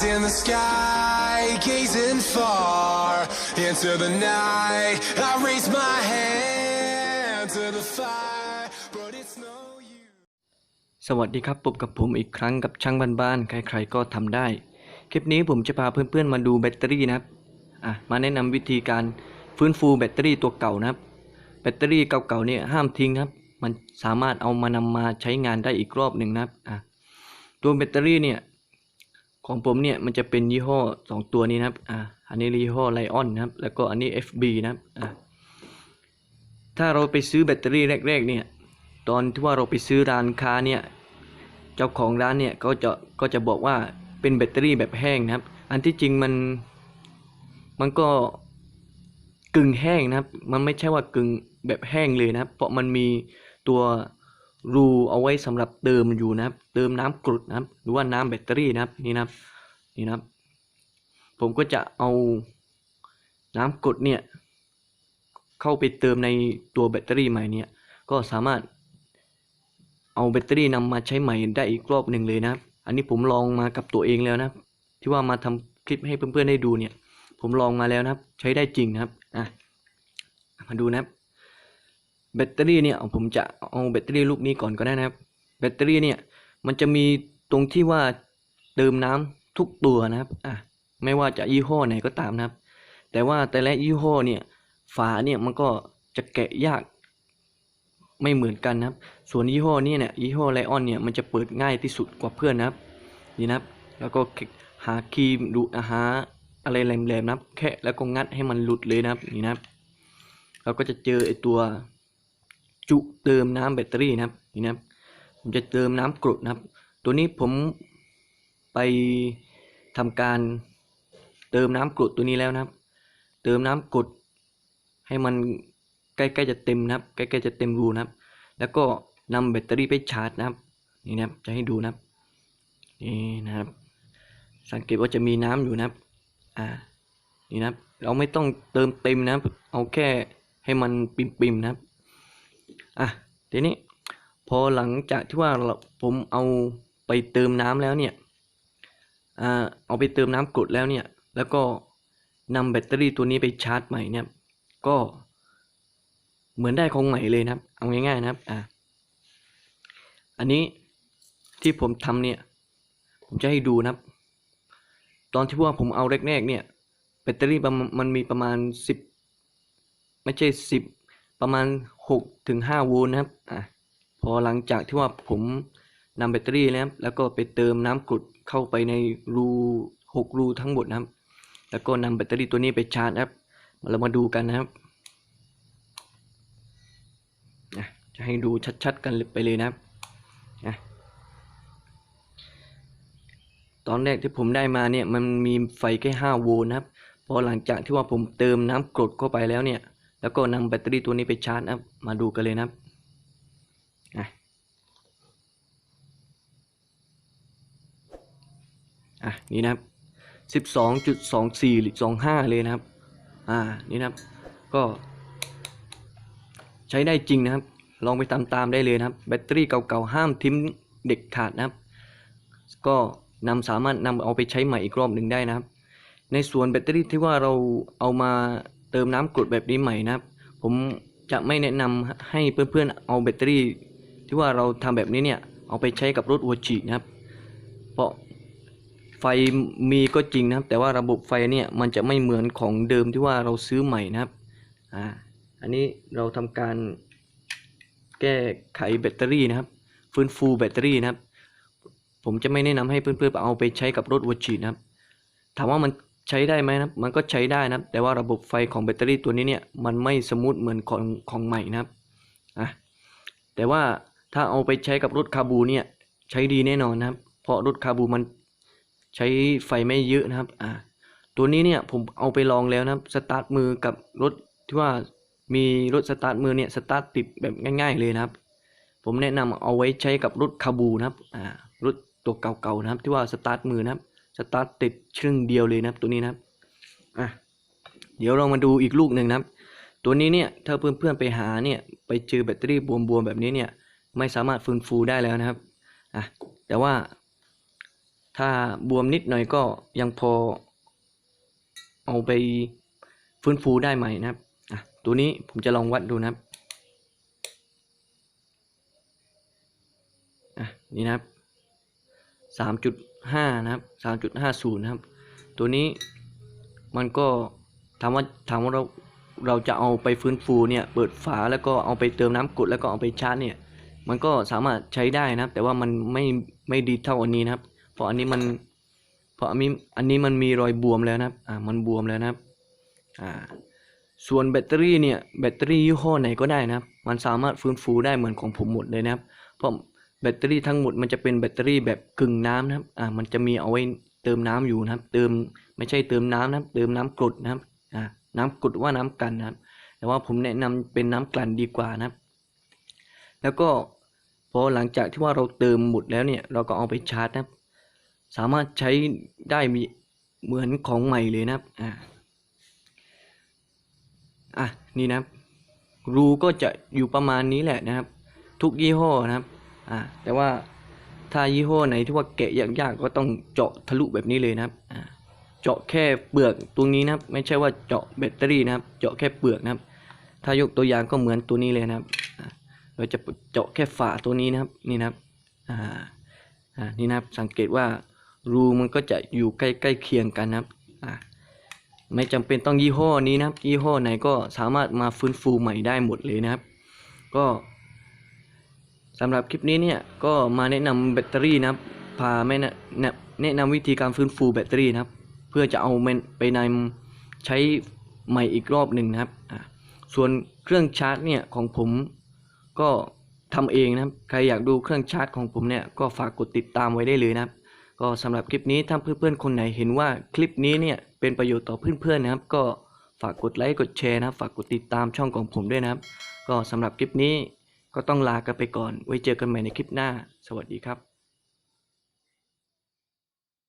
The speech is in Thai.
Eyes in the sky, gazing far into the night. I raise my hand to the fire, but it's no use. สวัสดีครับพบกับผมอีกครั้งกับช่างบ้านๆ ใครๆ ก็ทำได้ คลิปนี้ผมจะพาเพื่อนๆ มาดูแบตเตอรี่นะครับ อะ มาแนะนำวิธีการฟื้นฟูแบตเตอรี่ตัวเก่านะครับ แบตเตอรี่เก่าๆ เนี่ยห้ามทิ้งครับ มันสามารถเอามานำมาใช้งานได้อีกรอบหนึ่งนะครับ อะ ตัวแบตเตอรี่เนี่ย ของผมเนี่ยมันจะเป็นยี่ห้อสองตัวนี้นะครับ อะอันนี้ยี่ห้อไลออนนะครับ แล้วก็อันนี้ FB นะครับ อะถ้าเราไปซื้อแบตเตอรี่แรก ๆ เนี่ย ตอนที่ว่าเราไปซื้อร้านค้าเนี่ย เจ้าของร้านเนี่ยก็จะก็จะบอกว่าเป็นแบตเตอรี่แบบแห้งนะครับ อันที่จริงมัน มันก็กึ่งแห้งนะครับ มันไม่ใช่ว่ากึ่งแบบแห้งเลยนะครับ เพราะมันมีตัว รูเอาไว้สำหรับเติมอยู่นะครับ เติมน้ำกรดนะครับ หรือว่าน้ำแบตเตอรี่นะครับนี่นะครับนี่นะครับ ผมก็จะเอาน้ำกรดเนี่ยเข้าไปเติมในตัวแบตเตอรี่ใหม่เนี่ยก็สามารถเอาแบตเตอรี่นำมาใช้ใหม่ได้อีกรอบหนึ่งเลยนะครับ อันนี้ผมลองมากับตัวเองแล้วนะครับ ที่ว่ามาทำคลิปให้เพื่อนๆได้ดูเนี่ย ผมลองมาแล้วนะครับ ใช้ได้จริงนะครับอะมาดูนะครับ แบตเตอรี่เนี่ยผมจะเอาแบตเตอรี่ลูกนี้ก่อนก็ได้นะครับ แบตเตอรี่เนี่ยมันจะมีตรงที่ว่าเติมน้ำทุกตัวนะครับอะไม่ว่าจะยี่ห้อไหนก็ตามนะครับ แต่ว่าแต่ละยี่ห้อเนี่ยฝาเนี่ยมันก็จะแกะยากไม่เหมือนกันนะครับ ส่วนยี่ห้อนี้เนี่ยยี่ห้อไลออนเนี่ยมันจะเปิดง่ายที่สุดกว่าเพื่อนนะครับนี่นะครับ แล้วก็หาครีมดูหาอะไรแหลมๆนะครับแค่แล้วก็งัดให้มันหลุดเลยนะครับนี่นะครับ เราก็จะเจอไอตัว จุเติมน้ำแบตเตอรี่นะครับนี่นะครับผมจะเติมน้ำกรดนะครับ ตัวนี้ผมไปทำการเติมน้ำกรดตัวนี้แล้วนะครับ เติมน้ำกรดให้มันใกล้ๆจะเต็มนะครับ ใกล้ๆจะเต็มรูนะครับ แล้วก็นำแบตเตอรี่ไปชาร์จนะครับนี่นะครับจะให้ดูนะครับนี่นะครับ สังเกตว่าจะมีน้ำอยู่นะครับอ่านี่นะครับ เราไม่ต้องเติมเต็มนะครับ เอาแค่ให้มันปิ่มๆนะครับ อะทีนี้พอหลังจากที่ว่าผมเอาไปเติมน้ำแล้วเนี่ยอ่าเอาไปเติมน้ำกรดแล้วเนี่ย แล้วก็นำแบตเตอรี่ตัวนี้ไปชาร์จใหม่เนี่ย ก็เหมือนได้ของใหม่เลยนะครับ เอาง่ายๆนะครับอ่าอันนี้ที่ผมทำเนี่ย ผมจะให้ดูนะครับ ตอนที่ว่าผมเอาแรกๆเนี่ยแบตเตอรี่มาณมันมีประมาณสิบไม่ใช่สิบ ประมาณหกถึงห้าโวลต์นะครับอะพอหลังจากที่ว่าผมนำแบตเตอรี่นะครับ แล้วก็ไปเติมน้ำกรดเข้าไปในรูหกรูทั้งหมดนะครับ แล้วก็นำแบตเตอรี่ตัวนี้ไปชาร์จครับเรามาดูกันนะครับนะจะให้ดูชัดๆกันไปเลยนะครับนะตอนแรกที่ผมได้มาเนี่ยมันมีไฟแค่5โวลต์นะครับ พอหลังจากที่ว่าผมเติมน้ำกรดเข้าไปแล้วเนี่ย แล้วก็นำแบตเตอรี่ตัวนี้ไปชาร์จนะครับมาดูกันเลยนะครับอะนี่นะครับ12.24หรือ25เลยนะครับ อ่า นี่นะครับ ก็ ใช้ได้จริงนะครับ ลองไปตามตามได้เลยนะครับ แบตเตอรี่เก่าๆ ห้ามทิ้งเด็กขาดนะครับ ก็นำสามารถนำเอาไปใช้ใหม่อีกรอบหนึ่งได้นะครับ ในส่วนแบตเตอรี่ที่ว่าเราเอามา เติมน้ำกรดแบบนี้ใหม่นะครับ ผมจะไม่แนะนำให้เพื่อนๆเอาแบตเตอรี่ ที่ว่าเราทำแบบนี้เนี่ย เอาไปใช้กับรถวัวฉีนะครับ เพราะไฟมีก็จริงนะครับ แต่ว่าระบบไฟเนี่ยมันจะไม่เหมือนของเดิมที่ว่าเราซื้อใหม่นะครับอ่าอันนี้เราทำการแก้ไขแบตเตอรี่นะครับ ฟื้นฟูแบตเตอรี่นะครับ ผมจะไม่แนะนำให้เพื่อนๆเอาไปใช้กับรถวัวฉีดนะครับ ถามว่ามัน ใช้ได้ไหมนะมันก็ใช้ได้นะแต่ว่าระบบไฟของแบตเตอรี่ตัวนี้เนี่ยมันไม่สมูทเหมือนของของใหม่นะครับอะแต่ว่าถ้าเอาไปใช้กับรถคาบูเนี่ยใช้ดีแน่นอนนะครับ เพราะรถคาบูมันใช้ไฟไม่เยอะนะครับอ่าตัวนี้เนี่ยผมเอาไปลองแล้วนะครับสตาร์ทมือกับรถที่ว่ามีรถสตาร์ทมือเนี่ยสตาร์ทติดแบบง่าย ๆ เลยนะครับ ผมแนะนำเอาไว้ใช้กับรถคาบูนะครับอ่ารถตัวเก่าๆนะครับ ที่ว่าสตาร์ทมือนะครับ สตาร์ทติดชึ่งเดียวเลยนะครับ ตัวนี้นะครับอะเดี๋ยวเรามาดูอีกลูกหนึ่งนะครับ ตัวนี้เนี่ยถ้าเพื่อนๆไปหาเนี่ยไปเจอแบตเตอรี่บวมๆแบบนี้เนี่ยไม่สามารถฟื้นฟูได้แล้วนะครับอะแต่ว่าถ้าบวมนิดหน่อยก็ยังพอเอาไปฟื้นฟูได้ใหม่นะครับอะตัวนี้ผมจะลองวัดดูนะครับอะนี่นะครับสามจุด ห้านะครับสามจุดห้าศูนย์นะครับ ตัวนี้มันก็ถามว่าถามว่าเราเราจะเอาไปฟื้นฟูเนี่ยเปิดฝาแล้วก็เอาไปเติมน้ำกรดแล้วก็เอาไปชาร์จเนี่ยมันก็สามารถใช้ได้นะครับ แต่ว่ามันไม่ไม่ดีเท่าอันนี้นะครับ เพราะอันนี้มันเพราะอันนี้อันนี้มันมีรอยบวมแล้วนะครับอ่ามันบวมแล้วนะครับอ่าส่วนแบตเตอรี่เนี่ยแบตเตอรี่ยี่ห้อไหนก็ได้นะครับ มันสามารถฟื้นฟูได้เหมือนของผมหมดเลยนะครับ เพราะ แบตเตอรี่ทั้งหมดมันจะเป็นแบตเตอรี่แบบกึ่งน้ำนะครับ อ่า มันจะมีเอาไว้เติมน้ำอยู่นะครับ เติมไม่ใช่เติมน้ำนะครับ เติมน้ำกรดนะครับ อ่า น้ำกรดว่าน้ำกลั่นนะครับ แต่ว่าผมแนะนำเป็นน้ำกลั่นดีกว่านะครับ แล้วก็พอหลังจากที่ว่าเราเติมหมดแล้วเนี่ย เราก็เอาไปชาร์จนะครับ สามารถใช้ได้มีเหมือนของใหม่เลยนะครับ อ่า อะ นี่นะครับ รูก็จะอยู่ประมาณนี้แหละนะครับ ทุกยี่ห้อนะครับ อ่าแต่ว่าถ้ายี่ห้อไหนที่ว่าแกะยากๆก็ต้องเจาะทะลุแบบนี้เลยนะครับอ่าเจาะแค่เปลือกตรงนี้นะครับ ไม่ใช่ว่าเจาะแบตเตอรี่นะครับ เจาะแค่เปลือกนะครับ ถ้ายกตัวอย่างก็เหมือนตัวนี้เลยนะครับเราจะเจาะแค่ฝาตัวนี้นะครับนี่นะครับอ่าอ่านี่นะครับสังเกตว่ารูมันก็จะอยู่ใกล้ใกล้เคียงกันนะครับอ่าไม่จำเป็นต้องยี่ห้อนี้นะครับ ยี่ห้อไหนก็สามารถมาฟื้นฟูใหม่ได้หมดเลยนะครับ ก็ สำหรับคลิปนี้เนี่ยก็มาแนะนำแบตเตอรี่นะครับพาแม่นะแนะนำวิธีการฟื้นฟูแบตเตอรี่นะครับ เพื่อจะเอาไปนำใช้ใหม่อีกรอบหนึ่งนะครับ ส่วนเครื่องชาร์จเนี่ยของผมก็ทำเองนะครับ ใครอยากดูเครื่องชาร์จของผมเนี่ยก็ฝากกดติดตามไว้ได้เลยนะครับ ก็สำหรับคลิปนี้ถ้าเพื่อนๆคนไหนเห็นว่าคลิปนี้เนี่ยเป็นประโยชน์ต่อเพื่อนๆนะครับ ก็ฝากกดไลค์กดแชร์นะครับ ฝากกดติดตามช่องของผมด้วยนะครับ ก็สำหรับคลิปนี้ ก็ต้องลากันไปก่อน ไว้เจอกันใหม่ในคลิปหน้า สวัสดีครับ